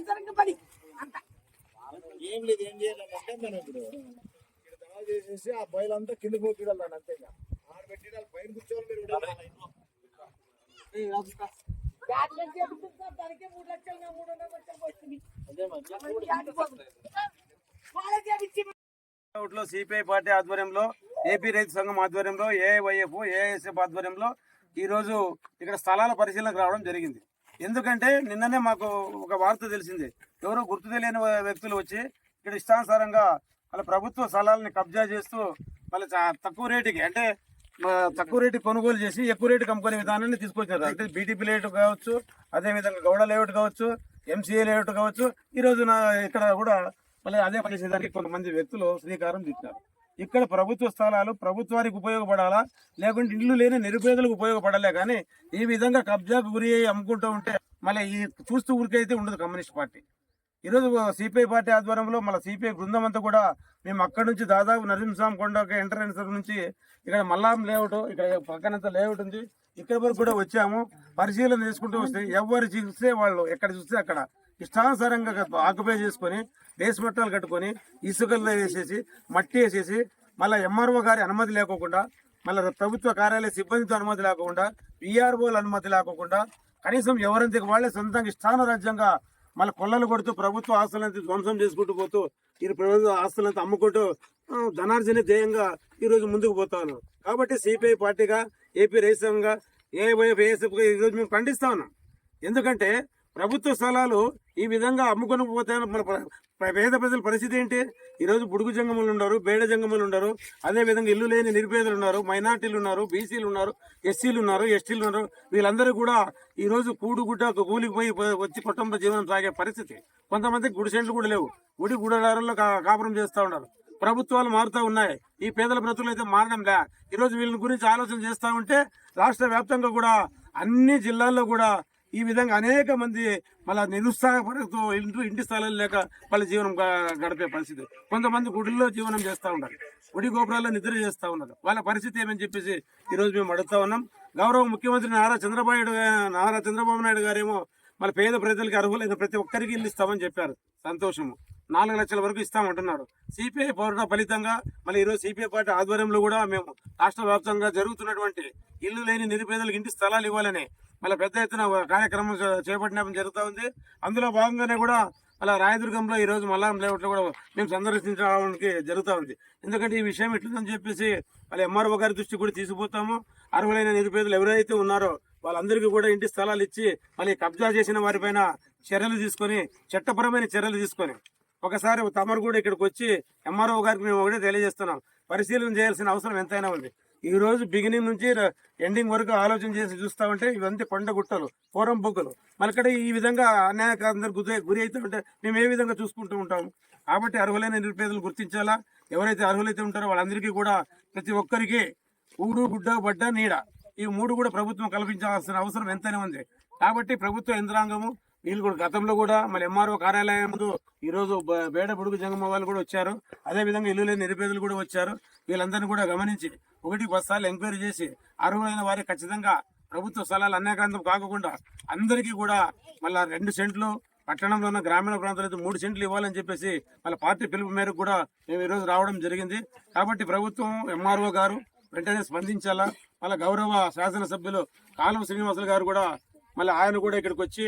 తీస్తున్నారు ఏం లేదు ఏం చేయాలంటే మనం ఇప్పుడు ఇక్కడ దళాలు చేసేసి ఆ బయలంతా కింద పోటీడాలి అంతే ఇక. పైన కూర్చోవాలి. లో సిపిఐ పార్టీ ఆధ్వర్యంలో ఏపీ రైతు సంఘం ఆధ్వర్యంలో ఏఐవైఎఫ్ ఏఎస్ఎఫ్ ఆధ్వర్యంలో ఈ రోజు ఇక్కడ స్థలాల పరిశీలనకు రావడం జరిగింది. ఎందుకంటే నిన్ననే మాకు ఒక వార్త తెలిసింది. ఎవరో గుర్తు తెలియని వ్యక్తులు వచ్చి ఇక్కడ ఇష్టానుసారంగా వాళ్ళ ప్రభుత్వ స్థలాలని కబ్జా చేస్తూ మళ్ళీ తక్కువ రేటుకి అంటే తక్కువ రేటు కొనుగోలు చేసి ఎక్కువ రేటు అమ్ముకునే విధానాన్ని తీసుకొచ్చారు. అంటే బీటీపీ లేఅవుట్ కావచ్చు అదే విధంగా గౌడ లేఅవుట్ కావచ్చు ఎంసీఏ లేఅవుట్ కావచ్చు. ఈరోజు నా ఇక్కడ కూడా మళ్ళీ అదే పని చేసేదానికి కొంతమంది వ్యక్తులు శ్రీకారం చుట్టారు. ఇక్కడ ప్రభుత్వ స్థలాలు ప్రభుత్వానికి ఉపయోగపడాలా? లేకుంటే ఇల్లు లేని నిరుపేదలకు ఉపయోగపడాలే కానీ ఈ విధంగా కబ్జాకు గురి అయ్యి అమ్ముకుంటూ ఉంటే మళ్ళీ ఈ చూస్తూ ఊరికైతే ఉండదు కమ్యూనిస్ట్ పార్టీ. ఈరోజు సిపిఐ పార్టీ ఆధ్వర్యంలో మళ్ళీ సిపిఐ బృందం అంతా కూడా మేము అక్కడ నుంచి దాదాపు నరసింహస్వామి కొండ ఎంట్రన్స్ నుంచి ఇక్కడ మల్లాం లేఅవుట్ ఇక్కడ పక్కనంత లేఅవుట్ ఉంది. ఇక్కడ వరకు కూడా వచ్చాము. పరిశీలన చేసుకుంటూ వస్తే ఎవరు చూస్తే వాళ్ళు ఎక్కడ చూస్తే అక్కడ. ఇష్టానుసారంగా ఆక్యుపై చేసుకొని బేస్మెట్టాలు కట్టుకొని ఇసుకల్లో వేసేసి మట్టి వేసేసి మళ్ళీ ఎంఆర్ఓ గారి అనుమతి లేకోకుండా మళ్ళీ ప్రభుత్వ కార్యాలయ సిబ్బందితో అనుమతి లేకుండా విఆర్ఓల అనుమతి లేకోకుండా కనీసం ఎవరింతకు వాళ్ళే సొంతంగా ఇష్టానురాజ్యంగా మళ్ళీ కొల్లలు కొడుతూ ప్రభుత్వ ఆస్తులంతా ధ్వంసం చేసుకుంటూ పోతూ ఈ ప్రభుత్వ ఆస్తులంతా అమ్ముకుంటూ ధనార్జన ధ్యేయంగా ఈరోజు ముందుకు పోతాను కాబట్టి సిపిఐ పార్టీగా ఏపీ రైతాంగా ఏవైఎఫ్ ఈరోజు ఈ రోజు మేము ఖండిస్తా ఉన్నాం. ఎందుకంటే ప్రభుత్వ స్థలాలు ఈ విధంగా అమ్ముకొని పోతే మన పేద ప్రజల పరిస్థితి ఏంటి? ఈరోజు బుడుగు జంగములు ఉన్నారు బేడ జంగములు ఉన్నారు అదే విధంగా ఇల్లు లేని నిరుపేదలు ఉన్నారు మైనార్టీలు ఉన్నారు బీసీలు ఉన్నారు ఎస్సీలు ఉన్నారు ఎస్టీలు ఉన్నారు వీళ్ళందరూ కూడా ఈరోజు కూడుగుడ్డ కూలికి పోయి వచ్చి కుటుంబ జీవనం సాగే పరిస్థితి. కొంతమంది గుడిసెంట్లు కూడా లేవు గుడి గుడదారుల్లో కా- కాపురం చేస్తూ ఉన్నారు. ప్రభుత్వాలు మారుతూ ఉన్నాయి. ఈ పేదల బ్రతులు అయితే మారడం లే. ఈరోజు వీళ్ళ గురించి ఆలోచన చేస్తూ ఉంటే రాష్ట్ర వ్యాప్తంగా కూడా అన్ని జిల్లాల్లో కూడా ఈ విధంగా అనేక మంది మళ్ళా నిరుత్సాహపడుతూ ఇంటి ఇంటి స్థలాలు లేక వాళ్ళ జీవనం గడిపే పరిస్థితి. కొంతమంది గుడిలో జీవనం చేస్తూ ఉన్నారు. గుడి గోపురాల్లో నిద్ర చేస్తూ ఉన్నారు. వాళ్ళ పరిస్థితి ఏమని చెప్పేసి ఈరోజు మేము అడుగుతా ఉన్నాం. గౌరవ ముఖ్యమంత్రి నారా చంద్రబాబు నారా చంద్రబాబు నాయుడు గారేమో మన పేద ప్రజలకు అర్హులైన ప్రతి ఒక్కరికి ఇల్లు ఇస్తామని చెప్పారు. సంతోషము. నాలుగు లక్షల వరకు ఇస్తామంటున్నారు. సిపిఐ పోరాట ఫలితంగా మళ్ళీ ఈరోజు సిపిఐ పార్టీ ఆధ్వర్యంలో కూడా మేము రాష్ట్ర వ్యాప్తంగా జరుగుతున్నటువంటి ఇల్లు లేని నిరుపేదలకు ఇంటి స్థలాలు ఇవ్వాలని మళ్ళీ పెద్ద ఎత్తున ఒక కార్యక్రమం చే- చేపట్టడం జరుగుతూ ఉంది. అందులో భాగంగానే కూడా అలా రాయదుర్గంలో ఈ రోజు మల్లాం లేఅవుట్లో కూడా మేము సందర్శించడానికి జరుగుతూ ఉంది. ఎందుకంటే ఈ విషయం ఎట్లుందని చెప్పేసి వాళ్ళ ఎంఆర్ఓ గారి దృష్టి కూడా తీసుకుపోతాము. అర్హులైన నిరుపేదలు ఎవరైతే ఉన్నారో వాళ్ళందరికీ కూడా ఇంటి స్థలాలు ఇచ్చి మళ్ళీ కబ్జా చేసిన వారిపైన చర్యలు తీసుకొని చట్టపరమైన చర్యలు తీసుకొని ఒకసారి తమరు కూడా ఇక్కడికి వచ్చి ఎంఆర్ఓ గారికి మేము ఒకటే తెలియజేస్తున్నాం. పరిశీలన చేయాల్సిన అవసరం ఎంతైనా ఉంది. ఈ రోజు బిగినింగ్ నుంచి ఎండింగ్ వరకు ఆలోచన చేసి చూస్తామంటే ఇవంతా కొండ గుట్టలు పూర్వం బొగ్గులు. మళ్ళీ ఈ విధంగా అన్యాయకాందరు గురి గురి అయితే ఉంటే మేము ఏ విధంగా చూసుకుంటూ ఉంటాము కాబట్టి అర్హులైన నిరుపేదలు గుర్తించాలా? ఎవరైతే అర్హులైతే ఉంటారో వాళ్ళందరికీ కూడా ప్రతి ఒక్కరికి ఊడు గుడ్డ బడ్డ నీడ. ఈ మూడు కూడా ప్రభుత్వం కల్పించాల్సిన అవసరం ఎంతైనా ఉంది. కాబట్టి ప్రభుత్వ యంత్రాంగము వీళ్ళు కూడా గతంలో కూడా మళ్ళీ ఎంఆర్ఓ కార్యాలయం ముందు ఈ బేడ బుడుగు జంగమ్మ వాళ్ళు కూడా వచ్చారు. అదే విధంగా ఇల్లు లేని నిరుపేదలు కూడా వచ్చారు. వీళ్ళందరినీ కూడా గమనించి ఒకటి బస్తాలు ఎంక్వైరీ చేసి అర్హులైన వారికి ఖచ్చితంగా ప్రభుత్వ స్థలాలు అన్యాక్రాంతం కాకుండా అందరికీ కూడా మళ్ళీ రెండు సెంట్లు పట్టణంలో ఉన్న గ్రామీణ ప్రాంతాలైతే మూడు సెంట్లు ఇవ్వాలని చెప్పేసి వాళ్ళ పార్టీ పిలుపు మేరకు కూడా మేము ఈరోజు రావడం జరిగింది. కాబట్టి ప్రభుత్వం ఎంఆర్ఓ గారు వెంటనే స్పందించాలా? మళ్ళీ గౌరవ శాసనసభ్యులు కాలం శ్రీనివాసులు గారు కూడా మళ్ళీ ఆయన కూడా ఇక్కడికి వచ్చి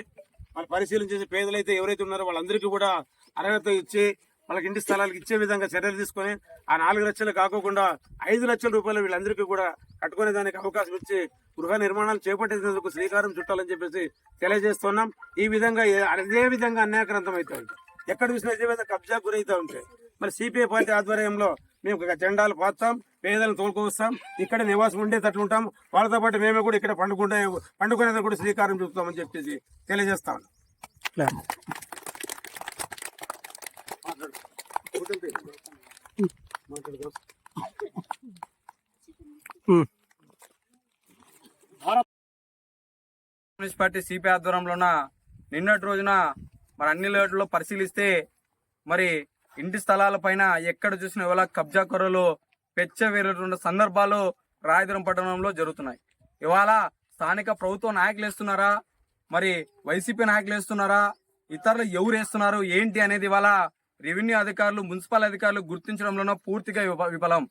వాళ్ళు పరిశీలన చేసి పేదలైతే ఎవరైతే ఉన్నారో వాళ్ళందరికీ కూడా అర్హత ఇచ్చి వాళ్ళకి ఇంటి స్థలాలకు ఇచ్చే విధంగా చర్యలు తీసుకొని ఆ నాలుగు లక్షలు కాకోకుండా ఐదు లక్షల రూపాయలు వీళ్ళందరికీ కూడా కట్టుకునే దానికి అవకాశం ఇచ్చి గృహ నిర్మాణాలు చేపట్టేందుకు శ్రీకారం చుట్టాలని చెప్పేసి తెలియజేస్తున్నాం. ఈ విధంగా ఏ- అదే విధంగా అన్యాక్రాంతం అవుతా ఉంటాయి ఎక్కడ చూసినా ఇదే విధంగా కబ్జా గురైతా ఉంటాయి మరి సిపిఐ పార్టీ ఆధ్వర్యంలో మేము జెండాలు పాతాం పేదలను తోలుకొస్తాం ఇక్కడ నివాసం ఉండేటట్లు ఉంటాం. వాళ్ళతో పాటు మేము కూడా ఇక్కడ పండుకుంటే పండుకునేది కూడా శ్రీకారం చూపుతామని చెప్పేసి తెలియజేస్తాం కమ్యూనిస్ట్ పార్టీ సిపిఐ ఆధ్వర్యంలోన నిన్నటి రోజున మరి అన్ని లేట్లలో పరిశీలిస్తే మరి ఇంటి స్థలాల పైన ఎక్కడ చూసిన ఇవాళ కబ్జా కొర్రలు పెచ్చవేరుతున్న సందర్భాలు రాయదురం పట్టణంలో జరుగుతున్నాయి. ఇవాళ స్థానిక ప్రభుత్వ నాయకులు వేస్తున్నారా? మరి వైసీపీ నాయకులు వేస్తున్నారా? ఇతరులు ఎవరు వేస్తున్నారు? ఏంటి అనేది ఇవాళ రెవెన్యూ అధికారులు మున్సిపల్ అధికారులు గుర్తించడంలోనూ పూర్తిగా విఫలం.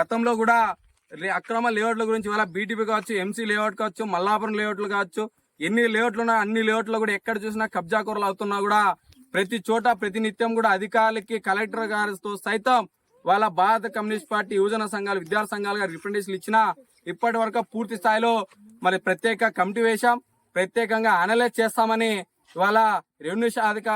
గతంలో కూడా రే- అక్రమ లేఅవుట్ల గురించి ఇవాళ బీటీపీ కావచ్చు ఎంసీ లేఅవుట్ కావచ్చు మల్లాపురం లేఅవుట్లు కావచ్చు ఎన్ని లేఅవుట్లు ఉన్నా అన్ని లేఅవుట్లో కూడా ఎక్కడ చూసినా కబ్జా కూరలు అవుతున్నా కూడా ప్రతి చోట ప్రతి నిత్యం కూడా అధికారులకి కలెక్టర్ గారితో సైతం వాళ్ళ భారత కమ్యూనిస్ట్ పార్టీ యువజన సంఘాలు విద్యార్థి సంఘాలుగా రిప్రజెంటేషన్ ఇచ్చినా ఇప్పటి వరకు పూర్తి స్థాయిలో మరి ప్రత్యేక కమిటీ వేశాం. ప్రత్యేకంగా అనలైజ్ చేస్తామని ఇవాళ రెవెన్యూ శాఖ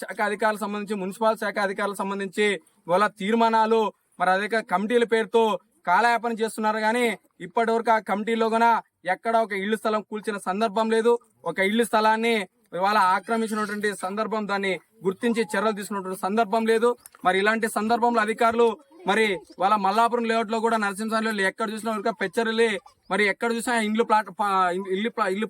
శాఖ అధికారులకు సంబంధించి మున్సిపల్ శాఖ అధికారులకు సంబంధించి ఇవాళ తీర్మానాలు మరి అదే కమిటీల పేరుతో కాలయాపన చేస్తున్నారు. కానీ ఇప్పటి వరకు ఆ కమిటీలో కూడా ఎక్కడ ఒక ఇల్లు స్థలం కూల్చిన సందర్భం లేదు. ఒక ఇల్లు స్థలాన్ని ఇవాళ ఆక్రమించినటువంటి సందర్భం దాన్ని గుర్తించి చర్యలు తీసుకున్నటువంటి సందర్భం లేదు. మరి ఇలాంటి సందర్భంలో అధికారులు మరి వాళ్ళ మల్లాపురం లేఅవుట్లో కూడా నరసింహస్వామి ఎక్కడ చూసినా ఒక పెచ్చరిల్లి మరి ఎక్కడ చూసినా ఇండ్లు ప్లాట్ ఇల్లు ప్లా- ఇల్లు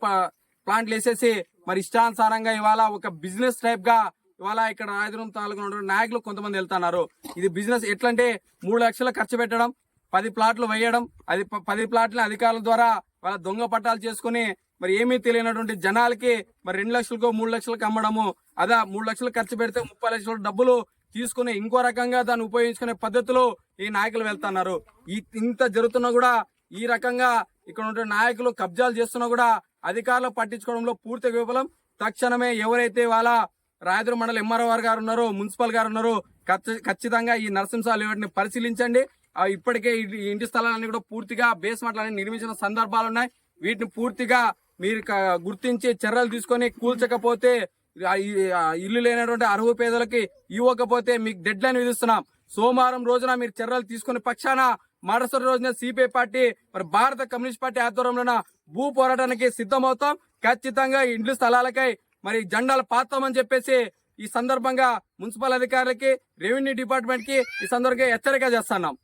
ప్లాంట్లు వేసేసి మరి ఇష్టానుసారంగా ఇవాళ ఒక బిజినెస్ టైప్గా ఇవాళ ఇక్కడ రాయదురం తాలూకు నాయకులు కొంతమంది వెళ్తున్నారు. ఇది బిజినెస్ ఎట్లంటే మూడు లక్షలు ఖర్చు పెట్టడం పది ప్లాట్లు వేయడం అది ప- పది ప్లాట్ల అధికారుల ద్వారా వాళ్ళ దొంగ పట్టాలు చేసుకుని మరి ఏమీ తెలియనటువంటి జనాలకి మరి రెండు లక్షలకు మూడు లక్షలకు అమ్మడము అదా మూడు లక్షలు ఖర్చు పెడితే ముప్పై లక్షల డబ్బులు తీసుకుని ఇంకో రకంగా దాన్ని ఉపయోగించుకునే పద్ధతిలో ఈ నాయకులు వెళ్తున్నారు. ఈ ఇంత జరుగుతున్నా కూడా ఈ రకంగా ఇక్కడ ఉండే నాయకులు కబ్జాలు చేస్తున్నా కూడా అధికారులు పట్టించుకోవడంలో పూర్తి విఫలం. తక్షణమే ఎవరైతే వాళ్ళ రాయదురు మండలి ఎంఆర్ఓ గారు ఉన్నారో మున్సిపల్ గారు ఉన్నారో ఖచ్చితంగా ఈ నరసింహాలు వాటిని పరిశీలించండి. ఇప్పటికే ఇంటి స్థలాలన్నీ కూడా పూర్తిగా బేస్మెంట్లన్నీ నిర్మించిన సందర్భాలు ఉన్నాయి. వీటిని పూర్తిగా మీరు గుర్తించే గుర్తించి చర్యలు తీసుకొని కూల్చకపోతే ఇల్లు లేనటువంటి అర్హు పేదలకి ఇవ్వకపోతే మీకు డెడ్ లైన్ విధిస్తున్నాం. సోమవారం రోజున మీరు చర్యలు తీసుకునే పక్షాన మరుసటి రోజున సిపిఐ పార్టీ మరి భారత కమ్యూనిస్ట్ పార్టీ ఆధ్వర్యంలోన భూ పోరాటానికి సిద్ధమవుతాం. ఖచ్చితంగా ఇండ్లు స్థలాలకై మరి జెండాలు పాతామని చెప్పేసి ఈ సందర్భంగా మున్సిపల్ అధికారులకి రెవెన్యూ డిపార్ట్మెంట్కి ఈ సందర్భంగా హెచ్చరిక చేస్తున్నాం.